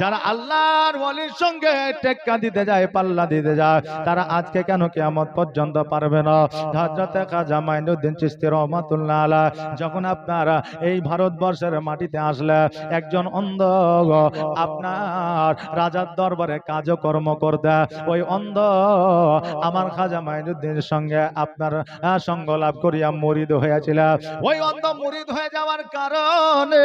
যারা আল্লাহর ওয়ালির সঙ্গে টেক্কা দিতে যায়, পাল্লা দিতে যায়, তারা আজকে কেন কিয়ামত পর্যন্ত পারবে না? হযরতে যখন আপনারা এই ভারতবর্ষের মাটিতে আসলে, একজন অন্ধ আপনার রাজার দরবারে করতে, ওই অন্ধ আমার খাজা মাইনুদ্দিনের সঙ্গে আপনার সঙ্গ লাভ করিয়া মরিদ হয়েছিল। ওই অন্ধ মরিদ হয়ে যাওয়ার কারণে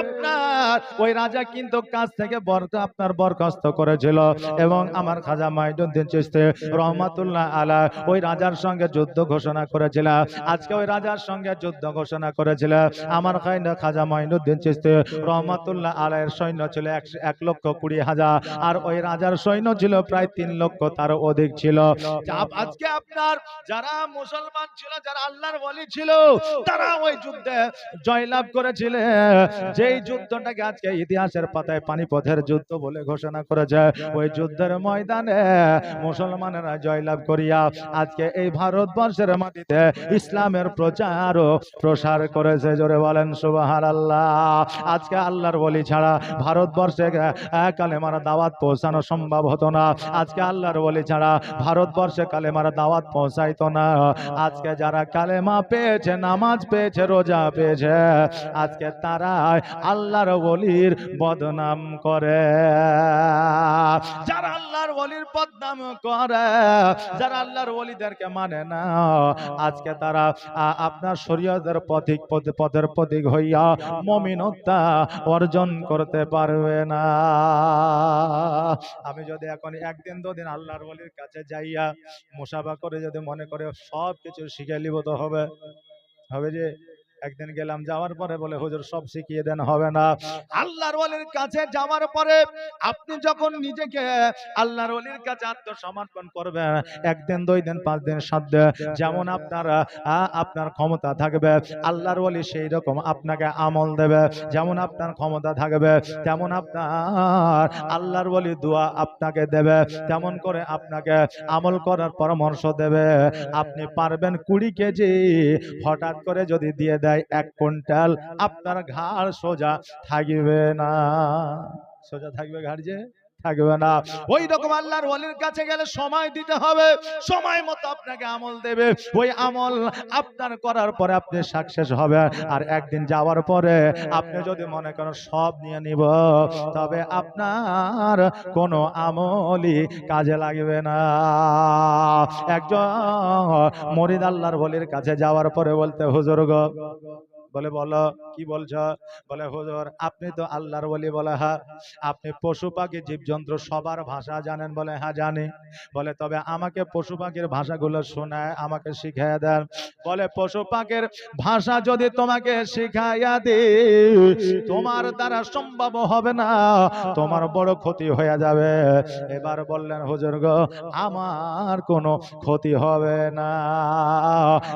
আপনার ওই রাজা কিন্তু কাছ থেকে বর আপনার বরখাস্ত করেছিল। এবং আমার খাজা মাইনুদ্দিন চিশতি রহমাতুল্লাহ আলা ওই রাজার সঙ্গে যুদ্ধ ঘোষণা করেছিল। আজকে ওই রাজার সঙ্গে যুদ্ধ ঘোষণা করেছিল। আমার খাইনা খাজা মাইনুদ্দিন চিশতি রহমাতুল্লাহ আলাইয়ের সৈন্য ছিল এক লক্ষ কুড়ি হাজার। আর ওই রাজার সৈন্য ছিল প্রায় তিন লক্ষ তার অধিক ছিল। আজকে আপনার যারা মুসলমান ছিল, যারা আল্লাহর বলি ছিল, তারা ওই যুদ্ধে জয়লাভ করেছিল। যেই যুদ্ধটাকে আজকে ইতিহাসের পাতায় পানিপথের যুদ্ধ বলে ঘোষণা করেছে ওই যুদ্ধের ময়দানে মুসলমানেরা জয়লাভ করিয়া আজকে এই ভারতবর্ষের মাটিতে ইসলামের প্রচার ও প্রসার করেছে। জোরে বলেন সুবাহার আল্লাহ আজকে আল্লাহর বলি ছাড়া ভারতবর্ষে কালেমার দাওয়াত পৌঁছানো সম্ভব হতো না। আজকে আল্লাহর বলি ছাড়া ভারতবর্ষে কালেমার দাওয়াত পৌঁছাইতো না। আজকে যারা কালেমা পেয়েছে নামাজ পেয়েছে রোজা পেয়েছে আজকে তারা আল্লাহর বলির বদনাম করে। যারা আল্লাহর বলির বদনাম করে, যারা আল্লাহর ওলিদেরকে মানে না, আজকে তারা আপনার শরীয়তের পথিক পথ- পথের প্রতীক হইয়া মমিনতা অর্জন করতে পারবে না। আমি যদি এখন একদিন দুদিন আল্লাহর ওলির কাছে যাইয়া মুসাফা করে যদি মনে করে সব কিছু শিখে লিব তো হবে। হবে যে একদিন গেলাম, যাওয়ার পরে বলে, হুজুর, সব শিখিয়ে দেন, হবে না। আল্লাহর ওলির কাছে যাওয়ার পরে আপনি যখন নিজেকে আল্লাহর ওলির কাছে আত্মসমর্পণ করবেন, একদিন, দুই দিন, পাঁচ দিন, সাত দিন, যেমন আপনার আপনার ক্ষমতা থাকবে, আল্লাহর ওলি সেই রকম আপনাকে আমল দেবে। যেমন আপনার ক্ষমতা থাকবে, তেমন আপনার আল্লাহর ওলি দোয়া আপনাকে দেবে। তেমন করে আপনাকে আমল করার পরামর্শ দেবে। আপনি পারবেন কুড়ি কেজি হঠাৎ করে যদি দিয়ে দেয় এক কুইন্টাল আপনার ঘাড় সোজা থাকবে না। সোজা থাকবে ঘাড় যে? থাকবে না। ওই রকম আল্লাহর ওয়ালির কাছে গেলে সময় দিতে হবে। সময় মতো আপনাকে আমল দেবে। ওই আমল আপনার করার পরে আপনি সাকসেস হবে আর একদিন যাওয়ার পরে আপনি যদি মনে করেন সব নিয়ে নিব তবে আপনার কোনো আমলই কাজে লাগবে না। একজন মরিদ আল্লাহর বলির কাছে যাওয়ার পরে বলতে হুজুর গো বলে, বলো, কি বলছ? বলে, হুজুর, আপনি তো আল্লাহর বলি বলে হ্যাঁ? আপনি পশু পাখি, জীবজন্তু সবার ভাষা জানেন বলে হ্যাঁ জানি। বলে, তবে আমাকে পশু পাখির ভাষাগুলো শোনায়, আমাকে শিখাইয়া দেন। বলে, পশু পাখির ভাষা যদি তোমাকে শিখাইয়া দে তোমার দ্বারা সম্ভব হবে না, তোমার বড় ক্ষতি হয়ে যাবে। এবার বললেন, হুজুর গো, আমার কোনো ক্ষতি হবে না।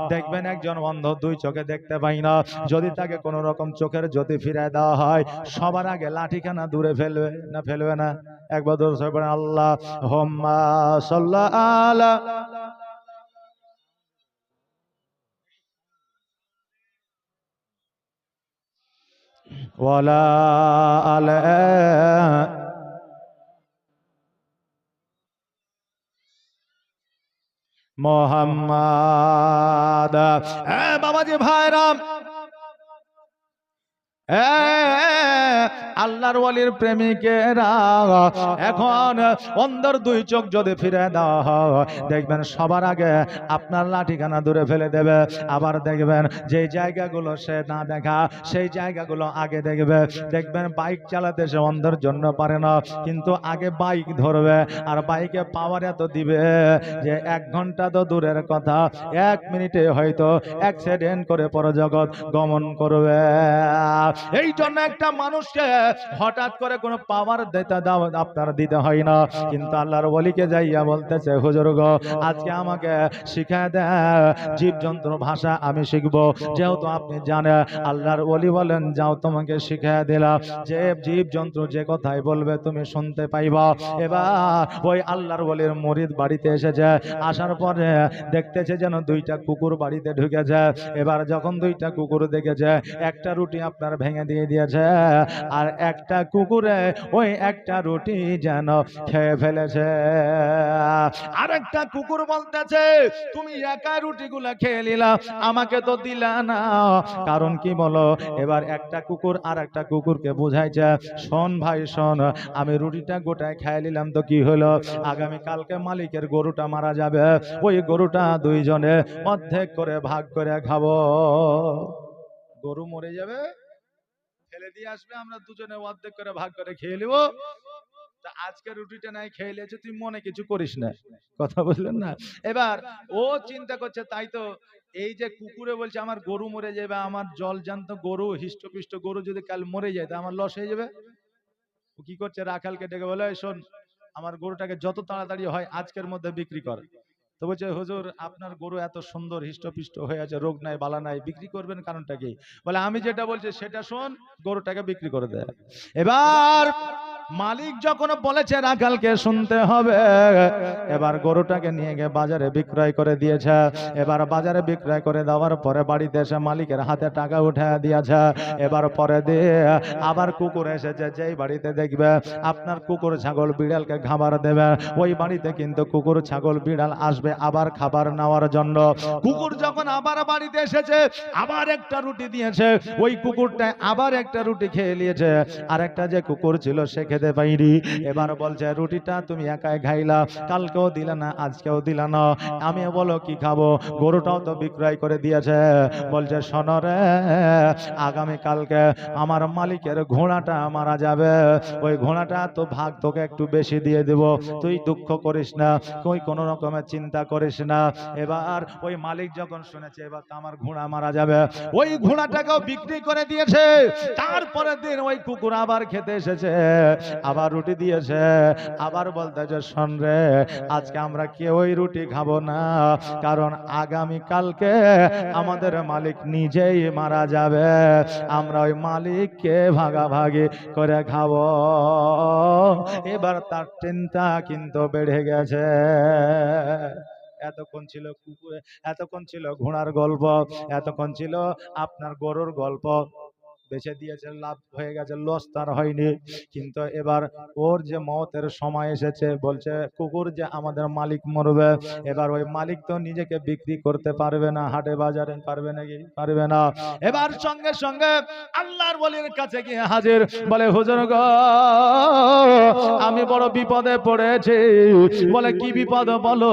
দেখবেন একজন অন্ধ দুই চোখে দেখতে পাই না। যদি তাকে কোনো রকম চোখের জ্যোতি ফিরায় দেওয়া হয়, সবার আগে লাঠিখানা দূরে ফেলবে না ফেলবে না। একবার সবাই আল্লাহ, হোম্মা সাল্লাহ আলা মোহাম্মদ এ বাবাজি ভাইরাম এ, আল্লাহর ওয়ালির প্রেমিকেরা, এখন অন্দর দুই চোখ যদি ফিরে দেওয়া দেখবেন সবার আগে আপনার লাঠিখানা দূরে ফেলে দেবে। আবার দেখবেন যে জায়গাগুলো সে না দেখা, সেই জায়গাগুলো আগে দেখবে। দেখবেন বাইক চালাতে সে অন্ধের জন্য পারে না, কিন্তু আগে বাইক ধরবে আর বাইকে পাওয়ার এত দিবে যে এক ঘণ্টা তো দূরের কথা, এক মিনিটে হয়তো অ্যাক্সিডেন্ট করে পরজগৎ গমন করবে। এই জন্য একটা মানুষকে হঠাৎ করে কোনো পাওয়ার দাও, আপনার দিতে হয় না। কিন্তু আল্লাহর বলিকে যাইয়া বলতেছে, হুজুর গো, আজকে আমাকে শিখায় দেয় জীবজন্তুর ভাষা আমি শিখব। যেহেতু আপনি জানেন, আল্লাহর ওলি বলেন, যাও তোমাকে শিখায় দিলাম। যে জীবজন্তু যে কথাই বলবে, তুমি শুনতে পাইবা। এবার ওই আল্লাহর বলির মরিদ বাড়িতে এসেছে। আসার পরে দেখতেছে যেন দুইটা কুকুর বাড়িতে ঢুকেছে। এবার যখন দুইটা কুকুর দেখেছে, একটা রুটি আপনার ভেঙে দিয়ে দিয়েছে, আর একটা কুকুরে, ওই একটা রুটি যেন খেয়ে ফেলেছে। আর একটা কুকুর বলতেছে, তুমি একা রুটিগুলা খেয়ে নিলা, আমাকে তো দিলা না। কারণ কি বলো, এবার একটা কুকুর আর একটা কুকুরকে বুঝাইছে, শোন ভাই, শোন, আমি রুটিটা গোটায় খেয়ে নিলাম তো কি হলো? আগামী কালকে মালিকের গরুটা মারা যাবে, ওই গরুটা দুইজনে অর্ধেক করে ভাগ করে খাব। গরু মরে যাবে? ফেলে দিয়ে আসবে, আমরা দুজনে অর্ধেক করে ভাগ করে খেয়ে নেব। আজকে রুটিটা নাই, খেয়ে নিয়েছে, তুই মনে কিছু করিস না। কথা বললেন না? এবার ও চিন্তা করছে, তাই তো এই যে কুকুরে বলছে, আমার গরু মরে যাবে, আমার জল জান্ত গরু, হিষ্টপিষ্ট গরু যদি কাল মরে যায়, তা আমার লস হয়ে যাবে? ও কি করছে? রাখালকে ডেকে বলে শোন, আমার গরুটাকে যত তাড়াতাড়ি হয়, আজকের মধ্যে বিক্রি কর। তো বলছে হুজুর, আপনার গরু এত সুন্দর, হৃষ্টপিষ্ট হয়ে আছে, রোগ নাই, বালা নাই, বিক্রি করবেন কারণটা কি? বলে, আমি যেটা বলছি সেটা শোন, গরুটাকে বিক্রি করে দেয় এবার মালিক যখন বলেছে, রাখালকে শুনতে হবে। এবার গরুটাকে নিয়ে গিয়ে বাজারে বিক্রয় করে দিয়েছে। এবার বাজারে বিক্রয় করে দেওয়ার পরে বাড়িতে এসে মালিকের হাতে টাকা উঠে দিয়েছে। এবার পরে দিয়ে আবার কুকুর এসেছে, যেই বাড়িতে দেখবে, আপনার কুকুর ছাগল বিড়ালকে খাবার দেবে, ওই বাড়িতে কিন্তু কুকুর, ছাগল, বিড়াল আসবে আবার খাবার নেওয়ার জন্য। কুকুর যখন আবার বাড়িতে এসেছে, আবার একটা রুটি দিয়েছে। ওই কুকুরটা আবার একটা রুটি খেয়ে নিয়েছে। আর একটা যে কুকুর ছিল, সে খেতে পাইনি। এবার বলছে, রুটিটা তুমি একাই খাইলা কালকেও দিলা না, আজকেও দিলা না। আমি বলো কি খাব? গরুটাও তো বিক্রয় করে দিয়েছে। বলছে শোনরে আগামী কালকে আমার মালিকের ঘোড়াটা মারা যাবে। ওই ঘোড়াটা তো ভাগ তোকে একটু বেশি দিয়ে দেব। তুই দুঃখ করিস না, তুই কোনো রকমের চিন্তা করিস না। এবার ওই মালিক যখন শুনেছে, এবার তো আমার ঘোড়া মারা যাবে। ওই ঘোড়াটাকেও বিক্রি করে দিয়েছে। তারপরের দিন ওই কুকুর আবার খেতে এসেছে। আবার রুটি দিয়েছে। আবার বলতেছে, শোন রে, আজকে আমরা কেউই রুটি খাব না। কারণ আগামী কালকে আমাদের মালিক নিজেই মারা যাবে। আমরা ওই মালিককে ভাগাভাগি করে খাব। এবার তার চিন্তা কিন্তু বেড়ে গেছে। এতক্ষণ ছিল কুকুরে, এতক্ষণ ছিল ঘোড়ার গল্প, এতক্ষণ ছিল আপনার গরুর গল্প। বেঁচে দিয়েছে লাভ হয়ে গেছে লস তার হয়নি। কিন্তু এবার ওর যে মতের সময় এসেছে, বলছে, কুকুর যে আমাদের মালিক মরবে, এবার ওই মালিক তো নিজেকে বিক্রি করতে পারবে না, হাটে বাজারে পারবে নাকি পারবে না। এবার সঙ্গে সঙ্গে আল্লাহর বলির কাছে গিয়ে হাজির, বলে, হুজুর গো, আমি বড় বিপদে পড়েছি। বলে, কি বিপদ বলো?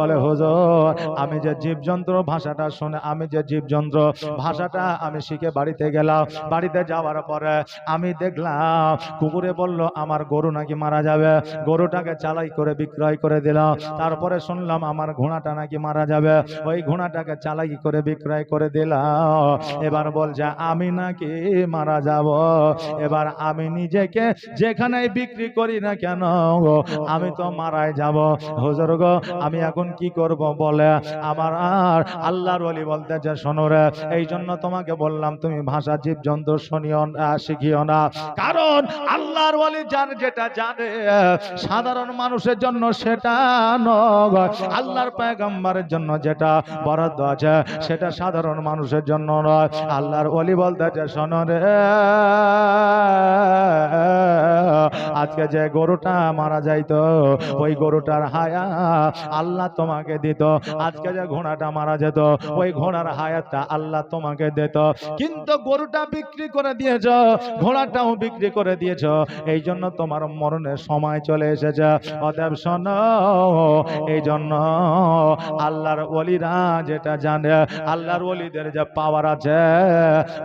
বলে, হুজুর, আমি যে জীবযন্ত্র ভাষাটা শুনে, আমি যে জীবযন্ত্র ভাষাটা আমি শিখে বাড়িতে গেলাম বাড়িতে যাওয়ার পরে আমি দেখলাম কুকুরে বলল, আমার গরু নাকি মারা যাবে? গরুটাকে চালাই করে বিক্রয় করে দিলাম তারপরে শুনলাম, আমার ঘোড়াটা নাকি মারা যাবে? ওই ঘোড়াটাকে চালাই করে বিক্রয় করে দিলাম এবার বলছে, আমি নাকি মারা যাব। এবার আমি নিজেকে যেখানে বিক্রি করি না কেন আমি তো মারাই যাব। হুজুর গো, আমি এখন কি করব বলে? আমার আর আল্লাহর ওলি বলতে যে শোনো রে এই জন্য তোমাকে বললাম, তুমি ভাষা জীবজন্তু শুনিও না, শিখিও না। কারণ আল্লাহর ওলি যার যেটা জানে, সাধারণ মানুষের জন্য সেটা নয়। আল্লাহর পয়গম্বরের জন্য যেটা বরাদ্দ আছে, সেটা সাধারণ মানুষের জন্য নয়। আল্লাহর ওলি বলতে শোনো রে, আজকে যে গরুটা মারা যাইতো, ওই গরুটার হায়া আল্লাহ তোমাকে দিত। আজকে যে ঘোড়াটা মারা যেত, ওই ঘোড়ার হায়াতটা আল্লাহ তোমাকে দিত। কিন্তু গরুটা বিক্রি করে দিয়েছ, ঘোড়াটাও বিক্রি করে দিয়েছ এই জন্য তোমার মরণের সময় চলে এসেছে। অতএব শোন এই জন্য আল্লাহর অলিরা যেটা জানে, আল্লাহর অলিদের যে পাওয়ার আছে,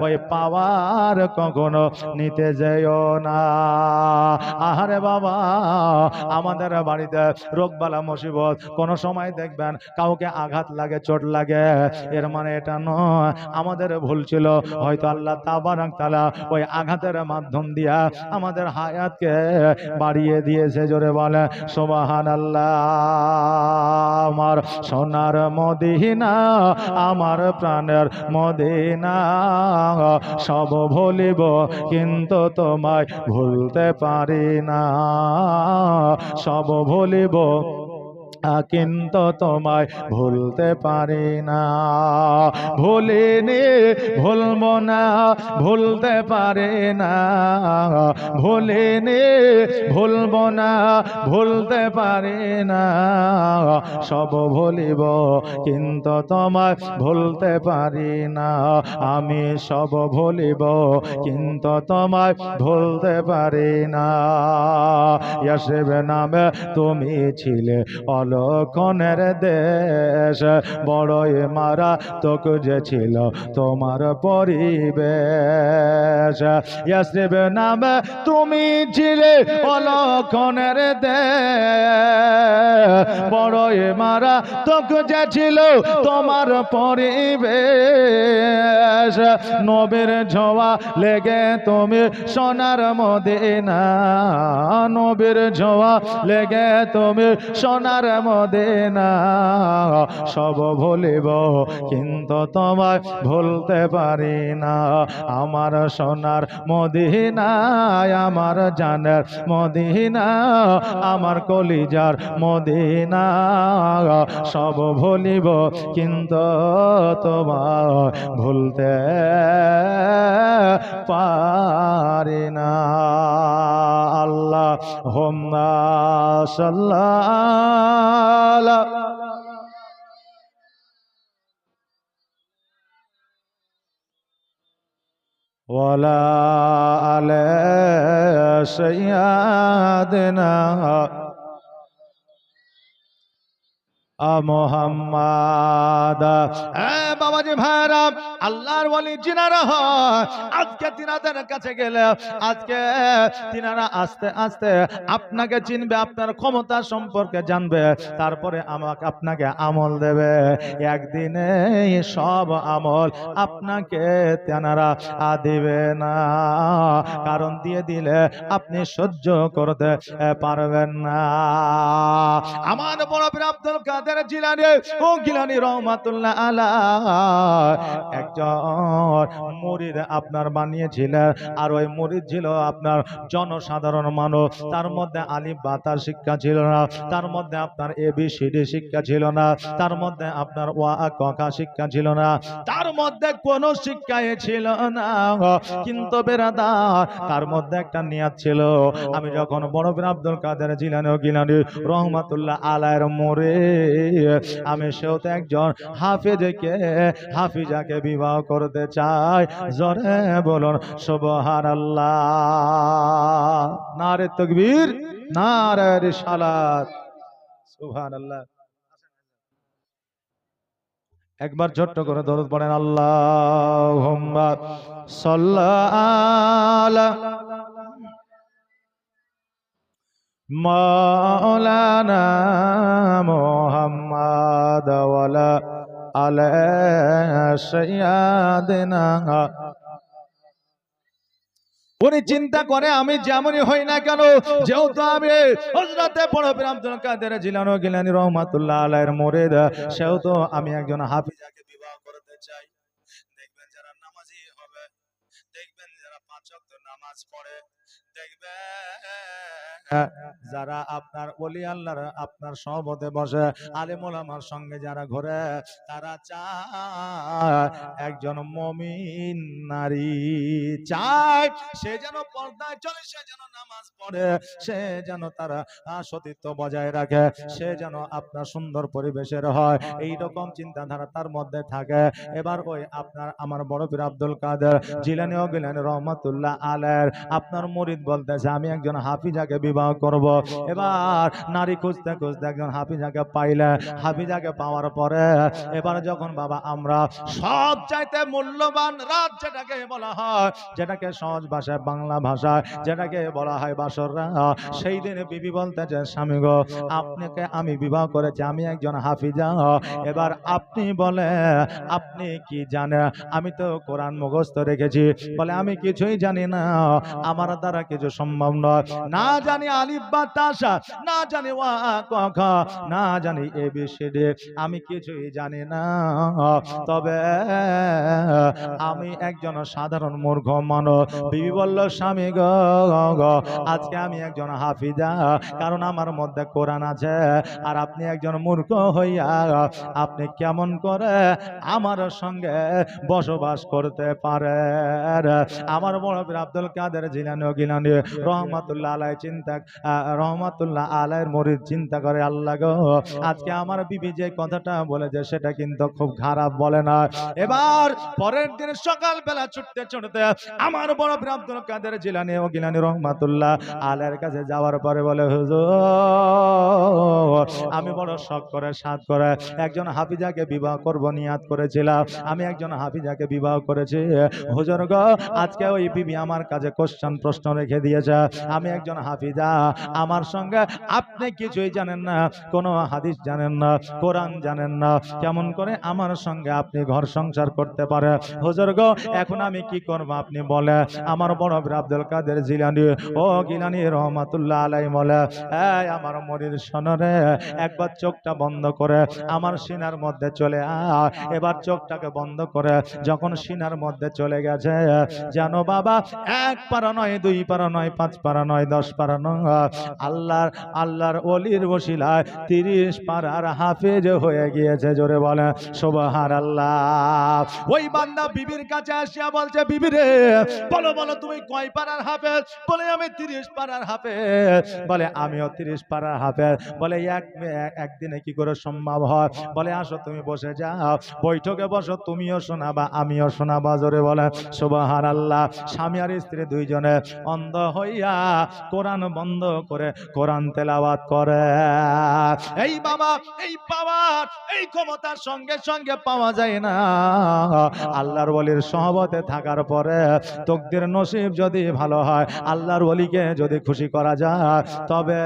ওই পাওয়ার কখনো নিতে যেও না। আহারে বাবা, আমাদের বাড়িতে রোগবালা মুসিবত, কোন সময় দেখবেন কাউকে আঘাত লাগে, চোট লাগে। এর মানে এটা নয়, আমাদের ভুল ছিল, হয়তো আল্লাহ তাবারাক তালা ওই আঘাতের মাধ্যম দিয়া আমাদের হায়াতকে বাড়িয়ে দিয়েছে, জোরে বলে সোবাহান আল্লাহ আমার সোনার মদিনা, আমার প্রাণের মদিনা, সব ভুলিব কিন্তু তোমায় ভুলতে পারি না। সব ভুলিব কিন্তু তোমায় ভুলতে পারি না। ভুলিনি ভুলবো না, ভুলতে পারি না। ভুলিনি ভুলবো না, ভুলতে পারি না। সব ভুলিব, কিন্তু তোমায় ভুলতে পারি না। আমি সব ভুলিব, কিন্তু তোমায় ভুলতে পারি না। নামে তুমি ছিলে অলক্ষণের দেশ, বড়ই মারা তোক যে ছিল তোমার পরিবেশ। ইয়াসেব নামে তুমি ছিলে অলক্ষণের দেশ, বড়ই মারা তোক যে ছিল তোমার পরিবেশ। নবীর ছোঁয়া লেগে তুমি সোনার মদিনা, নবীর ছোঁয়া লেগে তুমি সোনার মদিনা সব ভুলিব, কিন্তু তোমায় ভুলতে পারি না। আমার সোনার মদিনায়, আমার জানের মদিনা আমার কলিজার মদিনা সব ভুলিব, কিন্তু তোমার ভুলতে পারি না। আল্লাহ হোম্মা সাল্লাহ تعالى ولا على سيادنا محمد اے بابا جی بھائرام আল্লাহর ওয়ালি জিনারা আজকে তিনাদের কাছে গেলে, আজকে তিনারা আস্তে আস্তে আপনাকে চিনবে, আপনার ক্ষমতা সম্পর্কে জানবে, তারপরে আমাকে আপনাকে আমল দেবে। একদিনে সব আমল আপনাকে তেনারা দিবে না। কারণ দিয়ে দিলে আপনি সহ্য করতে পারবেন না। আমার বড় আব্দুল কাদের জিলানি, ও গিলানি রহমাতুল্লাহ আলা একজন মুরিদ আপনার বানিয়েছিলেন, আর ওই মুরিদ ছিল আপনার জনসাধারণ মানুষ। তার মধ্যে আলিফ বাতার শিক্ষা ছিল না, তার মধ্যে আপনার এ, বি, সি, ডি শিক্ষা ছিল না, তার মধ্যে আপনার ওয়া ককা শিক্ষা ছিল না। তার মধ্যে কোনো শিক্ষাই ছিল না কিন্তু বেরাদা, তার মধ্যে একটা নিয়াত ছিল। আমি যখন বড় বীর আব্দুল কাদের জিলানি ও গিলানি রহমাতুল্লাহ আলায়ের মোরে আমি সেও তো একজন হাফেজকে, হাফিজাকে বিবাহ করতে চাই। জরে বলুন সুবহান আল্লাহ নারে তকবীর, নারে রিসালাত। সুবহান আল্লাহ একবার ছোট্ট করে দরুদ পড়েন আল্লাহ সাল্লাহ মাওলানা মোহাম্মদ ওয়ালা উনি চিন্তা করে, আমি যেমনই হই না কেন, যেহেতু আমি হজরতে বড় বিরাম কাদের জিলানো গিলানি রহমাতুল্লাহ আলাইহির দা সেহেতু আমি একজন হাফিজাকে বিবাহ করতে চাই। দেখবেন যারা পাঁচ ওয়াক্ত নামাজ পড়ে দেখবেন যারা আপনার ওলি আল্লাহর আপনার সহবতে বসে আলেমুল আমার সঙ্গে যারা ঘুরে তারা চায় একজন মমিন নারী চায় সে যেন পর্দায় চলে সে যেন নামাজ পড়ে সে যেন তারা সতীত্ব বজায় রাখে সে যেন আপনার সুন্দর পরিবেশের হয়। এই রকম চিন্তাধারা তার মধ্যে থাকে। এবার ওই আপনার আমার বড় পীর আব্দুল কাদের জিলানি ও রহমতুল্লাহ আলের আপনার মরিদ বলতেছে, আমি একজন হাফিজাকে বিবাহ করব। এবার নারী খুঁজতে খুঁজতে একজন হাফিজাকে পাইলে, হাফিজাকে পাওয়ার পরে এবার যখন, বাবা, আমরা সব চাইতে মূল্যবান রাত যেটাকে বলা হয়, যেটাকে সহজ ভাষায় বাংলা ভাষায়, যেটাকে বলা হয় বাসর সেই দিনে বিবি বলতেছে, স্বামী গো, আপনাকে আমি বিবাহ করেছি, আমি একজন হাফিজা। এবার আপনি বলে আপনি কি জানেন? আমি তো কোরআন মুখস্থ রেখেছি বলে, আমি কিছুই জানি না। আমার দ্বারা কিছু সম্ভব নয়। না জানি আলিফ বা তাসা, না জানি ওয়া, ক না জানি এ বিশেডে আমি কিছুই জানি না। তবে আমি একজন সাধারণ মূর্খ মানব বিবি বলল, স্বামী গো। আজকে আমি একজন হাফিজা, কারণ আমার মধ্যে কোরআন আছে। আর আপনি একজন মূর্খ হইয়া আপনি কেমন করে আমার সঙ্গে বসবাস করতে পারেন? আমার বড় পীর আব্দুল কাদের জিলানি গিলানি। রহমাতুল্লাহ আলাই চিন্তা রহমাতুল্লাহ আলাইয়ের মরিদ চিন্তা করে আল্লাহ গো আজকে আমার বিবি যে কথাটা বলেছে সেটা কিন্তু খুব খারাপ বলে না। এবার পরের দিন সকাল বেলা ছুটতে ছুটতে আমার বড় আব্দুল কাদের জিলানি ও গিলানি রহমাতুল্লাহ আলের কাছে যাওয়ার পরে বলে হুজুর আমি বড় শখ করে সাত করে একজন হাফিজাকে বিবাহ করব নিয়াত করেছিলাম। আমি একজন হাফিজাকে বিবাহ করেছি। হুজুর গো, আজকে ওই বিবি আমার কাছে কোশ্চেন প্রশ্ন রেখে দিয়েছে। আমি একজন হাফিজা, আমার সঙ্গে আপনি কিছুই জানেন না, কোনো হাদিস জানেন না, কোরআন জানেন না। কেমন করে আমার সঙ্গে আপনি ঘর সংসার করতে পারে? হুজুর গো, এখন আমি কি করব আপনি বলে? আমার বড় আব্দুল কাদের জিলানি, ও গিলানি রহমাতুল্লাহ আলাই বলে, এই আমার মরির সনরে একবার চোখটা বন্ধ করে, আমার সিনার মধ্যে চলে আ এবার চোখটাকে বন্ধ করে, যখন সিনার মধ্যে চলে গেছে যেন বাবা, এক পারা নয়, দুই পারা নয়, পাঁচ পারা নয়, দশ পারা নয়। আল্লাহর আল্লাহর অলির বসিলায় তিরিশ পারার হাফেজ হয়ে গিয়েছে, জোরে বলে সোবাহার আল্লাহ ওই বান্দা বিবির কাছে আসিয়া বলছে, বিবি রে, বলো বলো, তুমি কয় পারার হাফেজ? বলে, আমি তিরিশ পারার হাফেজ। বলে, আমিও তিরিশ পারার হাফেজ। বলে, এক- একদিনে কি করে সম্ভব হয়? বলে, আসো, তুমি বসে যাও। বৈঠকে বসো, তুমিও শোনাবা, আমিও শোনাবা, জোরে বলে সুবাহান আল্লাহ স্বামী আর স্ত্রী দুইজনে অন্ধ হইয়া কোরআন বন্ধ করে কোরআন তেলাওয়াত করে। এই বাবা, এই পাওয়ার, এই ক্ষমতার সঙ্গে সঙ্গে পাওয়া যায় না। আল্লাহর বলির সহবতে থাকার পরে তকদির নসিব যদি ভালো হয়, আল্লাহর ওলিকে যদি খুশি করা যায়, তবে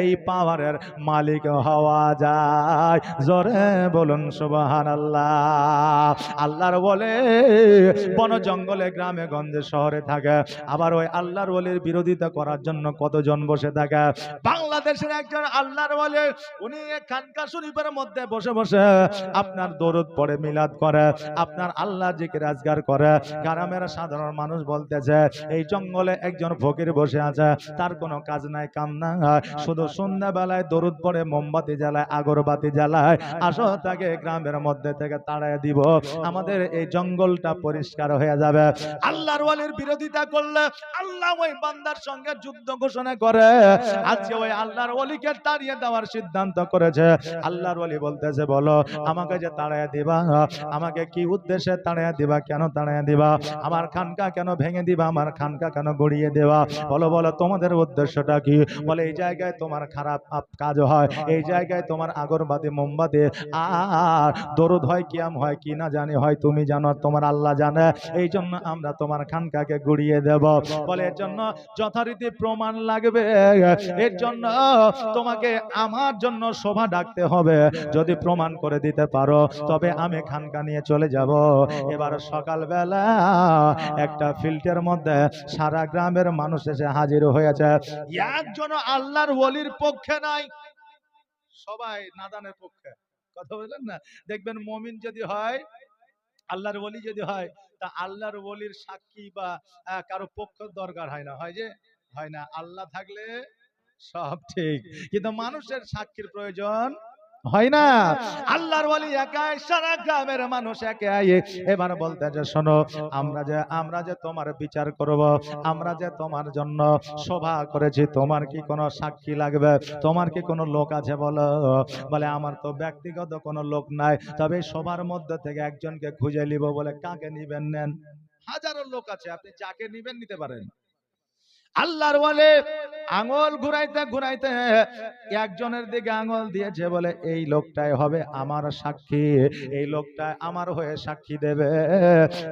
এই পাওয়ারের মালিক হওয়া যায়। জোরে বলুন সুবাহান আল্লাহ আল্লাহর বলে বন জঙ্গলে, গ্রামে, গঞ্জে, শহরে থাকে। আবার ওই আল্লাহর ওলির বিরোধিতা করার জন্য কতজন বসে থাকে? বাংলাদেশের একজন আল্লাহর বলে উনি খানকা শরীফের মধ্যে বসে বসে আপনার দরুদ পড়ে, মিলাদ করে, আপনার আল্লাহ জিকে রাজগার করে। গ্রামের সাধারণ মানুষ বলতেছে, এই জঙ্গলে একজন ফকির বসে আছে, তার কোনো কাজ নাই, কাম না শুধু সন্ধ্যাবেলায় দরুদ পড়ে, মোমবাতি জ্বালায়, আগরবাতি জ্বালায়, আসো তাকে গ্রামের মধ্যে থেকে তাড়ায় দিব। আমাদের এই জঙ্গলটা পরিষ্কার হয়ে যাবে। আল্লাহর ওয়ালির বিরোধিতা করলে আল্লাহ ওই বান্দার সঙ্গে যুদ্ধ ঘোষণা করে। আজকে ওই আল্লাহর ওলিকে তাড়িয়ে দেওয়ার সিদ্ধান্ত করেছে। আল্লাহর ওলি বলতেছে, বলো, আমাকে যে তাড়ায় দিবা, আমাকে কি উদ্দেশ্যে তাড়ায় দিবা, কেন তাড়ায় দিবা? আমার খানকা কেন ভেঙে দিবা? আমার খানকা কেন গড়িয়ে দেবা বলো বলো, তোমাদের উদ্দেশ্যটা কি? বলে, এই জায়গায় তোমার খারাপ কাজ হয়, এই জায়গায় তোমার আগরবাতি, মোমবাতি, আর দরুদ হয়, কিয়াম হয়, কি না জানি হয়, তুমি জানো, তোমার আল্লাহ জানে। এই জন্য আমরা তোমার খানকাকে গুড়িয়ে দেব। বলে এর জন্য যথারীতি প্রমাণ লাগবে। এর জন্য তোমাকে আমার জন্য শোভা ডাকতে হবে। যদি প্রমাণ করে দিতে পারো, তবে আমি খানকা নিয়ে চলে যাব। এবার সকালবেলা একটা ফিল্টের মধ্যে সারা গ্রামের মানুষ এসে হাজির হয়েছে। একজন আল্লাহর ওলির পক্ষে নাই। সবাই নাদানের পক্ষে। কথা বললেন না? দেখবেন মমিন যদি হয়, আল্লাহর ওলি যদি হয় তা আল্লাহর বলির সাক্ষী বা কারও পক্ষ দরকার হয় না। হয় যে? হয় না। আল্লাহ থাকলে সব ঠিক। কিন্তু মানুষের সাক্ষীর প্রয়োজন হয় না? আল্লাহর ওলি একাই সারা গ্রামের মানুষ একাই এবার বলতে যে শোনো আমরা যে আমরা যে তোমার বিচার করব আমরা যে তোমার জন্য সভা করেছি তোমার কি কোনো সাক্ষী লাগবে? তোমার কি কোনো লোক আছে বলো? বলে আমার তো ব্যক্তিগত কোনো লোক নাই। তবে সবার মধ্যে থেকে একজনকে খুঁজে নিব বলে কাকে নিবেন নেন? হাজারো লোক আছে আপনি যাকে নিবেন নিতে পারেন। আল্লাহর বলে আঙুল ঘুরাইতে ঘুরাইতে একজনের দিকে আঙুল দিয়েছে বলে, এই লোকটাই হবে আমার সাক্ষী, এই লোকটাই আমার হয়ে সাক্ষী দেবে।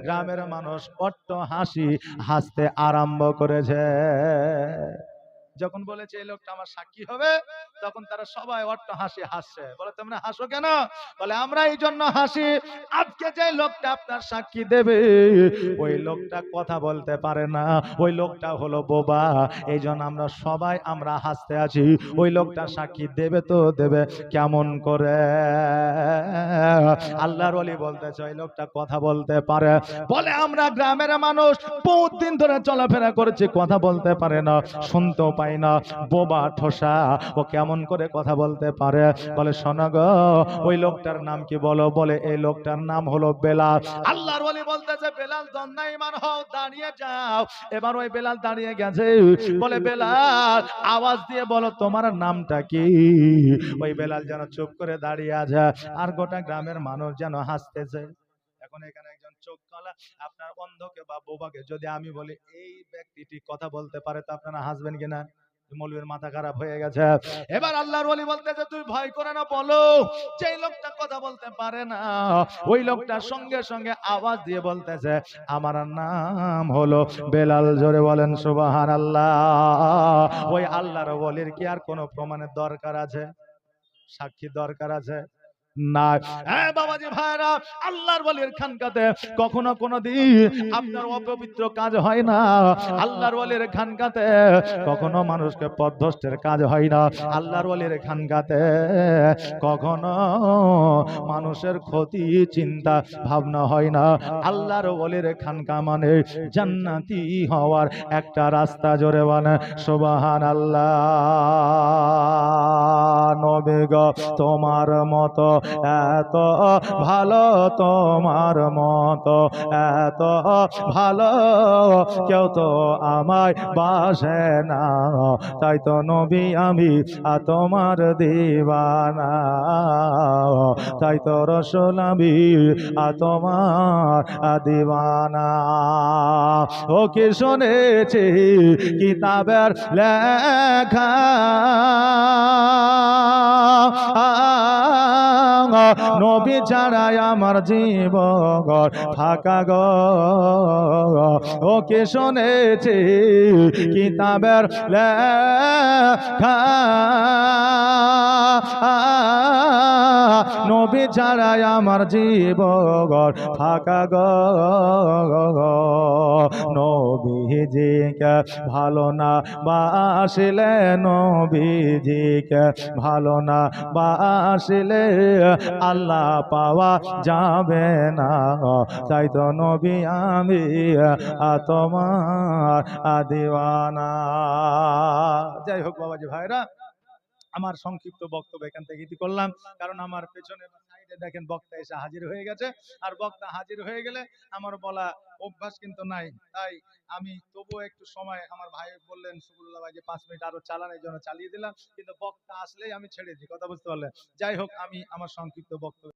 গ্রামের মানুষ অট্ট হাসি হাসতে আরম্ভ করেছে। যখন বলেছে, এই লোকটা আমার সাক্ষী হবে তখন তারা সবাই অট্ট হাসি, হাসছে। বলে, তোমরা হাসো কেন? বলে, আমরা এই জন্য হাসি। আজকে যে লোকটা আপনার সাক্ষী দেবে, ওই লোকটা কথা বলতে পারে না। ওই লোকটা হলো বোবা। এই জন্য আমরা সবাই আমরা হাসতে আছি। ওই লোকটা সাক্ষী দেবে তো দেবে। কেমন করে? আল্লাহর ওলি বলতেছে, ওই লোকটা কথা বলতে পারে। বলে, আমরা গ্রামের মানুষ, বহুত দিন ধরে চলাফেরা করেছি, কথা বলতে পারে না, শুনতেও পাই না। বোবা, ঠোসা, ও কেমন করে কথা বলতে পারে? বলে, শোনো ওই লোকটার নাম কি বলো? বলে, এই লোকটার নাম হলো বেলাল। আল্লাহর ওলি বলতেছে, বেলাল দন্না ইমান হও, দাঁড়িয়ে যাও। এবার ওই বেলাল দাঁড়িয়ে গেছে। বলে, বেলাল, আওয়াজ দিয়ে বলো, তোমার নামটা কি? ওই বেলাল যেন চুপ করে দাঁড়িয়ে আছে, আর গোটা গ্রামের মানুষ যেন হাসতেছে। এখন এখানে একজন চোখ কলা, আপনার অন্ধকে বা বোবাকে যদি আমি বলি, এই ব্যক্তিটি কথা বলতে পারে, তো আপনারা হাসবেন কিনা মৌলবীর মাথা খারাপ হয়ে গেছে। এবার আল্লাহর ওলি বলতেছে, তুই ভয় করে না, বলো। যে লোকটা কথা বলতে পারে না, ওই লোকটা সঙ্গে সঙ্গে আওয়াজ দিয়ে বলতেছে, আমার নাম হলো বেলাল। জোরে বলেন সুবাহান আল্লাহ ওই আল্লাহর ওলির কি আর কোনো প্রমাণের দরকার আছে? সাক্ষী দরকার আছে? না হ্যাঁ বাবাজি ভাইরা আল্লাহর ওলির খানকাতে কখনো কোনো দিন আপনার অপবিত্র কাজ হয় না। আল্লাহর ওলির খানকাতে কখনো মানুষকে পথভ্রষ্টের কাজ হয় না। আল্লাহর ওলির খানকাতে কখনো মানুষের ক্ষতি চিন্তা ভাবনা হয় না। আল্লাহর ওলির খানকা মানে জান্নাতি হওয়ার একটা রাস্তা জোরে বানা সুবাহান আল্লাহ নবে গো তোমার মতো এত ভালো তোমার মতো, এত ভালো কেউ তো আমায় বাসে না। তাই তো নবী আমি তোমার দিবানা। তাই তো রসুল আমি তোমার দিবানা। ও কি শুনেছি কিতাবের লেখা? নবী ছাড়াই আমার জীব ফাঁকা গ। ওকে শুনেছি, কিতাবের লেখা। নবী ছাড়াই আমার জীব ফাঁকা গ। নবীজিকে ভালো না বাসিলে, নবীজিকে ভালো না বাসিলে আল্লাহ পাওয়া যাবে না তাই তো নবী আমি তোমার আদিওয়ানা। যাই হোক বাবাজি ভাইরা আমার সংক্ষিপ্ত বক্তব্য এখান থেকে ইতি করলাম। কারণ আমার পেছনে সাইডে দেখেন বক্তা এসে হাজির হয়ে গেছে। আর বক্তা হাজির হয়ে গেলে আমার বলা অভ্যাস কিন্তু নাই। তাই আমি তবুও একটু সময় আমার ভাই বললেন সুকুল্লা ভাই যে পাঁচ মিনিট আরও চালানোর জন্য চালিয়ে দিলাম। কিন্তু বক্তা আসলেই আমি ছেড়ে দিই। কথা বুঝতে পারলে যাই হোক, আমি আমার সংক্ষিপ্ত বক্তব্য